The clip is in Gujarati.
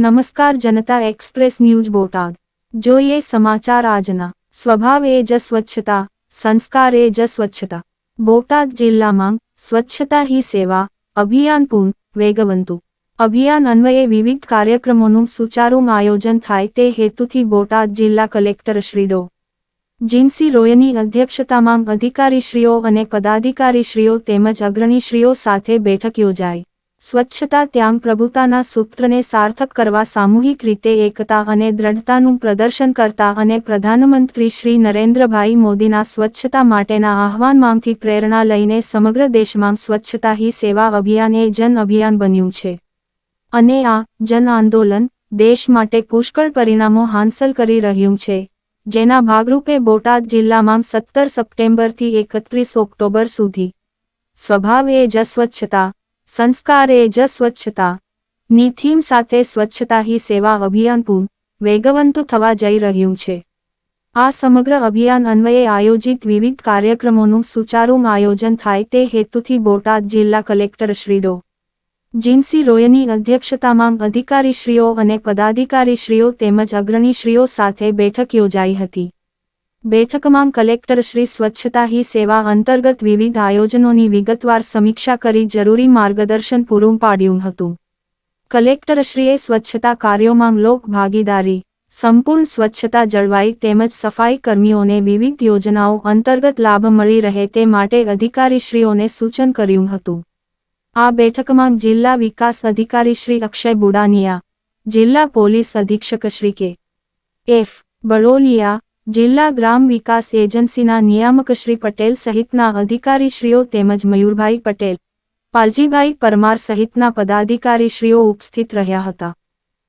નમસ્કાર જનતા એક્સપ્રેસ ન્યૂઝ બોટાદ જોઈએ સમાચાર આજના સ્વભાવ એ જ સ્વચ્છતા સંસ્કાર એ જ સ્વચ્છતા બોટાદ જિલ્લામાં સ્વચ્છતા હી સેવા અભિયાન પૂર્ણ વેગવંતુ અભિયાન અન્વયે વિવિધ કાર્યક્રમોનું સુચારું આયોજન થાય તે હેતુથી બોટાદ જિલ્લા કલેક્ટર શ્રી ડો જીનસી રોયની અધ્યક્ષતામાં અધિકારીશ્રીઓ અને પદાધિકારીશ્રીઓ તેમજ અગ્રણીશ્રીઓ સાથે બેઠક યોજાઈ સ્વચ્છતા ત્યાં પ્રભુતાના સૂત્રને સાર્થક કરવા સામૂહિક રીતે એકતા અને દ્રઢતાનું પ્રદર્શન કરતા અને પ્રધાનમંત્રી શ્રી નરેન્દ્રભાઈ મોદીના સ્વચ્છતા માટેના આહવાનમાંથી પ્રેરણા લઈને સમગ્ર દેશમાં સ્વચ્છતા હી સેવા અભિયાન એ જન અભિયાન બન્યું છે. અને આ જન આંદોલન દેશ માટે પુષ્કળ પરિણામો હાંસલ કરી રહ્યું છે. જેના ભાગરૂપે બોટાદ જિલ્લામાં સત્તર સપ્ટેમ્બરથી એકત્રીસ ઓક્ટોબર સુધી. સ્વભાવ એ જ સ્વચ્છતા સંસ્કાર એ જ સ્વચ્છતા. ની થીમ સાથે સ્વચ્છતા હી સેવા અભિયાન પૂર્ણ વેગવંતુ થવા જઈ રહ્યું છે. આ સમગ્ર અભિયાન અન્વયે આયોજિત વિવિધ કાર્યક્રમોનું સુચારું આયોજન થાય તે હેતુથી બોટાદ જિલ્લા કલેક્ટર શ્રી ડો જીનસી રોયની અધ્યક્ષતામાં અધિકારીશ્રીઓ અને પદાધિકારીશ્રીઓ તેમજ અગ્રણીશ્રીઓ સાથે બેઠક યોજાઈ હતી. બેઠકમાં કલેક્ટર શ્રી સ્વચ્છતા હી સેવા અંતર્ગત વિવિધ આયોજનોની વિગતવાર સમીક્ષા કરી જરૂરી માર્ગદર્શન પૂરું પાડ્યું હતું. કલેક્ટરશ્રીએ સ્વચ્છતા કાર્યોમાં લોક ભાગીદારી, સંપૂર્ણ સ્વચ્છતા જળવાઈ તેમજ સફાઈ કર્મીઓને વિવિધ યોજનાઓ અંતર્ગત લાભ મળી રહે તે માટે અધિકારીશ્રીઓને સૂચન કર્યું હતું. આ બેઠકમાં જિલ્લા વિકાસ અધિકારી શ્રી અક્ષય બુડાનિયા, જિલ્લા પોલીસ અધિક્ષક શ્રી કે. એફ. બળોલિયા જિલ્લા ગ્રામ વિકાસ એજન્સીના નિયામક શ્રી પટેલ સહિતના અધિકારીશ્રીઓ તેમજ મયુરભાઈ પટેલ, પાલજીભાઈ પરમાર સહિતના પદાધિકારીશ્રીઓ ઉપસ્થિત રહ્યા હતા.